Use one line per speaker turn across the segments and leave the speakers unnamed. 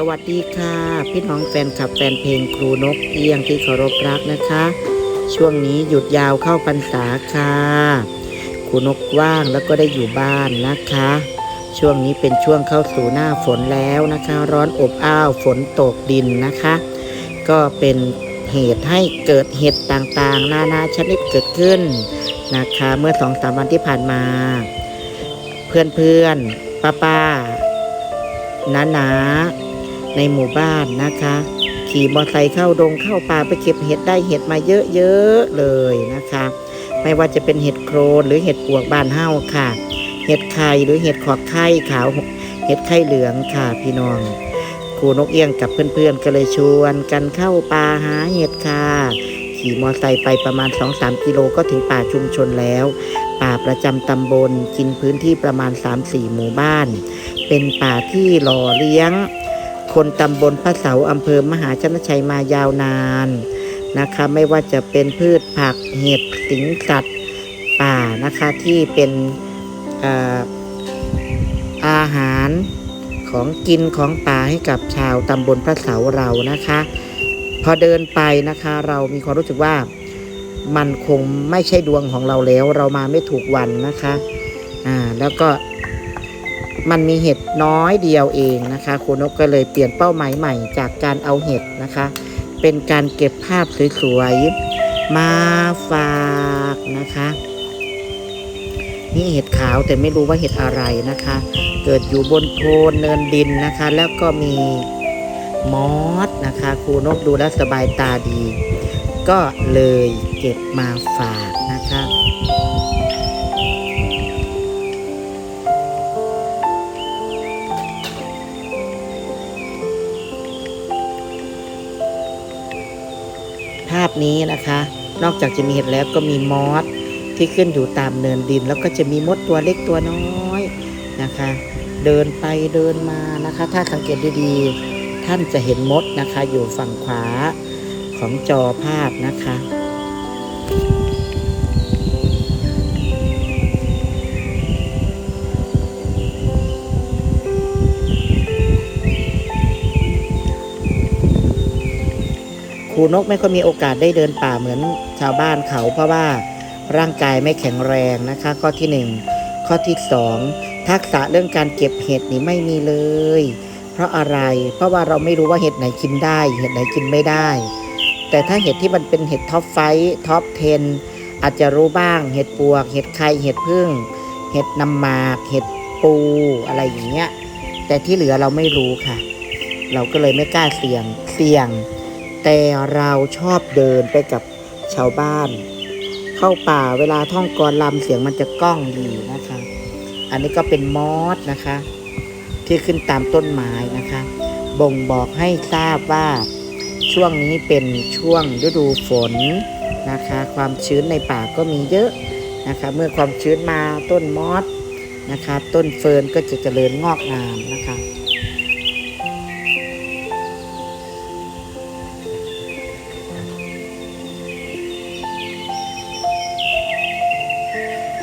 สวัสดีค่ะ พี่น้องแฟนคลับแฟนเพลงครูนกเอียงที่เคารพรักนะคะ ช่วงนี้หยุดยาวเข้าพรรษาค่ะครูนกว่างแล้วก็ได้อยู่บ้านนะคะ ช่วงนี้เป็นช่วงเข้าสู่หน้าฝนแล้วนะคะ ร้อนอบอ้าวฝนตกดินนะคะ ก็เป็นเหตุให้เกิดเห็ดต่างๆ นานาชนิดเกิดขึ้นนะคะ เมื่อสองสามวันที่ผ่านมา เพื่อนๆป้าๆน้านาๆ ในหมู่บ้านนะคะ ขี่มอเตอร์ไซค์เข้าดงเข้าป่าไปเก็บเห็ดได้เห็ดมาเยอะๆเลยนะคะ ไม่ว่าจะเป็นเห็ดโครนหรือเห็ดปวกบานเฮ้าค่ะ เห็ดไข่หรือเห็ดขอบไข่ขาวเห็ดไข่เหลืองค่ะพี่น้องครูนกเอี้ยงกับเพื่อนๆก็เลยชวนกันเข้าป่าหาเห็ดค่ะ ขี่มอเตอร์ไซค์ไปประมาณ 2-3 กิโลก็ถึงป่าชุมชนแล้ว ป่าประจำตำบลกินพื้นที่ประมาณ 3-4 หมู่บ้าน เป็นป่าที่หล่อเลี้ยง คนตำบลพระเสาอำเภอมหาชนชัยมายาวนานนะคะ ไม่ว่าจะเป็นพืชผักเห็ดสิงสัตว์ป่านะคะที่เป็นออาหารของกินของป่าให้กับชาวตำบลพระเสาเรานะคะ พอเดินไปนะคะเรามีความรู้สึกว่ามันคงไม่ใช่ดวงของเราแล้ว เรามาไม่ถูกวันนะคะอ่าแล้วก็ มันมีเห็ดน้อยเดียวเองนะคะครูนกก็เลยเปลี่ยนเป้าหมายใหม่จากการเอาเห็ดนะคะ เป็นการเก็บภาพสวยๆมาฝากนะคะ นี่เห็ดขาวแต่ไม่รู้ว่าเห็ดอะไรนะคะ เกิดอยู่บนโพนเนินดินนะคะ แล้วก็มีมอสนะคะครูนกดูแล้วสบายตาดี ก็เลยเก็บมาฝากนะคะ นี้นะคะ นอกจากจะมีเห็ดแล้วก็มีมอสที่ขึ้นอยู่ตามเนินดิน แล้วก็จะมีมดตัวเล็กตัวน้อยนะคะ เดินไปเดินมานะคะ ถ้าสังเกตดีๆ ท่านจะเห็นมดนะคะ อยู่ฝั่งขวาของจอภาพนะคะ ครูนกไม่ค่อยมีโอกาสได้เดินป่าเหมือนชาวบ้านเขา เพราะว่าร่างกายไม่แข็งแรงนะคะ ข้อที่หนึ่งข้อที่สองทักษะเรื่องการเก็บเห็ดนี่ไม่มีเลย เพราะอะไร เพราะว่าเราไม่รู้ว่าเห็ดไหนกินได้ เห็ดไหนกินไม่ได้ แต่ถ้าเห็ดที่มันเป็นเห็ดท็อปไฟท็อป10อาจจะรู้บ้าง เห็ดปวก เห็ดไข่ เห็ดพึ่ง เห็ดนำหมาก เห็ดปูอะไรอย่างเงี้ย แต่ที่เหลือเราไม่รู้ค่ะ เราก็เลยไม่กล้าเสี่ยง เสี่ยง แต่เราชอบเดินไปกับชาวบ้าน เข้าป่าเวลาท่องกรลำเสียงมันจะก้องดีนะคะ อันนี้ก็เป็นมอสนะคะ ที่ขึ้นตามต้นไม้นะคะ บ่งบอกให้ทราบว่าช่วงนี้เป็นช่วงฤดูฝนนะคะ ความชื้นในป่าก็มีเยอะนะคะ เมื่อความชื้นมาต้นมอสนะคะ ต้นเฟิร์นก็จะเจริญงอกงามนะคะ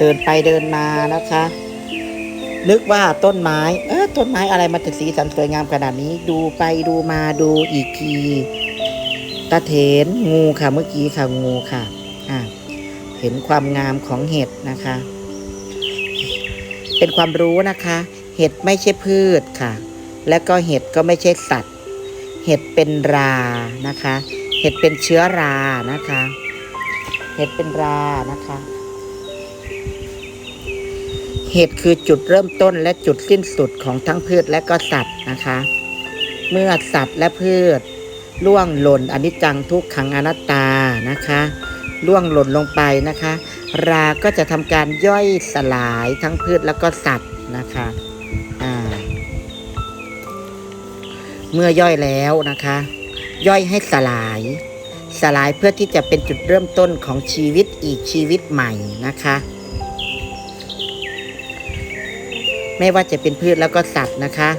ดินไปเดินมานะคะ นึกว่าต้นไม้ เออต้นไม้อะไรมันถึงสีสันสวยงามขนาดนี้ ดูไปดูมาดูอีกทีตาเถนงูค่ะเมื่อกี้ค่ะงูค่ะอะเห็นความงามของเห็ดนะคะ เป็นความรู้นะคะ เห็ดไม่ใช่พืชค่ะ และก็เห็ดก็ไม่ใช่สัตว์ เห็ดเป็นรานะคะ เห็ดเป็นเชื้อรานะคะ เห็ดเป็นรานะคะ เห็ดคือจุดเริ่มต้นและจุดสิ้นสุดของทั้งพืชและก็สัตว์นะคะ เมื่อสัตว์และพืชล่วงหล่นอนิจจังทุกขังอนัตตานะคะล่วงหล่นลงไปนะคะ ราก็จะทำการย่อยสลายทั้งพืชแล้วก็สัตว์นะคะเมื่อย่อยแล้วนะคะ ย่อยให้สลาย สลายเพื่อที่จะเป็นจุดเริ่มต้นของชีวิตอีกชีวิตใหม่นะคะ ไม่ว่าจะเป็นพืชแล้วก็สัตว์นะคะ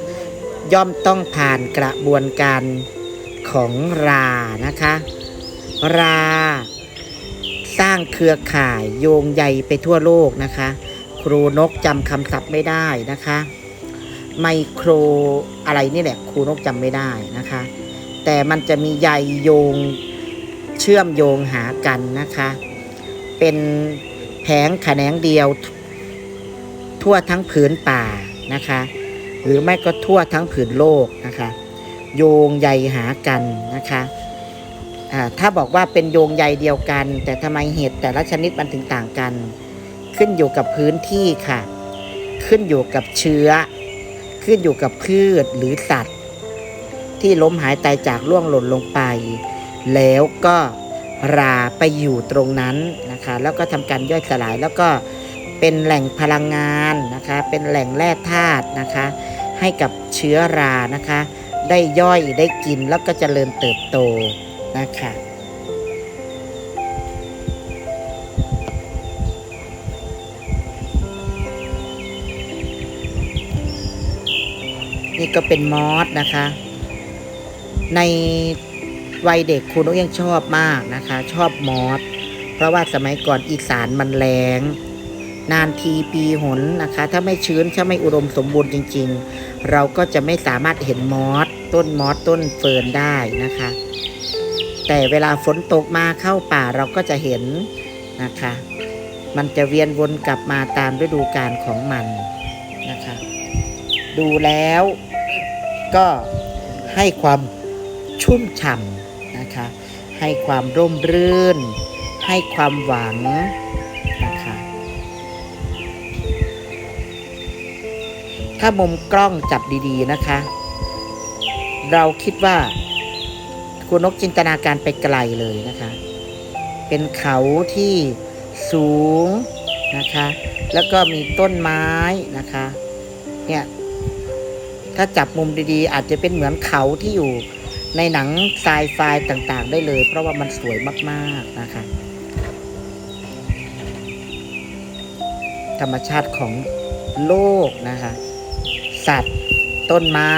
ย่อมต้องผ่านกระบวนการของรานะคะ รา สร้างเครือข่ายโยงใยไปทั่วโลกนะคะ ครูนกจำคำศัพท์ไม่ได้นะคะ ไมโครอะไรนี่แหละครูนกจำไม่ได้นะคะ แต่มันจะมีใยโยงเชื่อมโยงหากันนะคะ เป็นแผงแขนงเดียว ทั่วทั้งผืนป่านะคะ หรือไม่ก็ทั่วทั้งผืนโลกนะคะ โยงใยหากันนะคะถ้าบอกว่าเป็นโยงใยเดียวกัน แต่ทำไมเห็ดแต่ละชนิดมันถึงต่างกัน ขึ้นอยู่กับพื้นที่ค่ะ ขึ้นอยู่กับเชื้อ ขึ้นอยู่กับพืชหรือสัตว์ ที่ล้มหายตายจากล่วงหล่นลงไป แล้วก็ราไปอยู่ตรงนั้นนะคะ แล้วก็ทำการย่อยสลายแล้วก็ เป็นแหล่งพลังงานนะคะ เป็นแหล่งแร่ธาตุนะคะ ให้กับเชื้อรานะคะ ได้ย่อยได้กินแล้วก็จเจริญเติบโตนะคะนี่ก็เป็นมอสนะคะ ในวัยเด็กครูนกยังชอบมากนะคะ ชอบมอสเพราะว่าสมัยก่อนอีสานมันแรง นานทีปีหนนะคะ ถ้าไม่ชื้นถ้าไม่อุดมสมบูรณ์จริง ๆ เราก็จะไม่สามารถเห็นมอสต้นมอสต้นเฟิร์นได้นะคะ แต่เวลาฝนตกมาเข้าป่าเราก็จะเห็นนะคะ มันจะเวียนวนกลับมาตามฤดูกาลของมันนะคะ ดูแล้วก็ให้ความชุ่มฉ่ำนะคะ ให้ความร่มรื่น ให้ความหวัง ถ้ามุมกล้องจับดีๆนะคะ เราคิดว่าคุณนกจินตนาการไปไกลเลยนะคะ เป็นเขาที่สูงนะคะ แล้วก็มีต้นไม้นะคะ เนี่ย ถ้าจับมุมดีๆ อาจจะเป็นเหมือนเขาที่อยู่ในหนังไซไฟต่างๆ ได้เลย เพราะว่ามันสวยมากๆนะคะ ธรรมชาติของโลกนะคะ สัตว์ ต้นไม้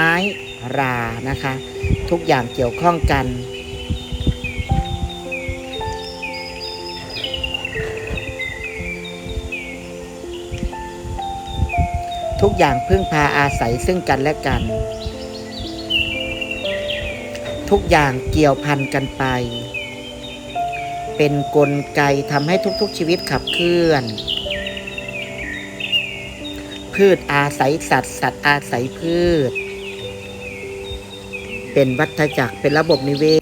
รานะคะ ทุกอย่างเกี่ยวข้องกัน ทุกอย่างพึ่งพาอาศัยซึ่งกันและกัน ทุกอย่างเกี่ยวพันกันไป เป็นนกลไกทำให้ทุกๆชีวิตขับเคลื่อน พืชอาศัยสัตว์ สัตว์อาศัยพืช เป็นวัฏจักรเป็นระบบนิเวศ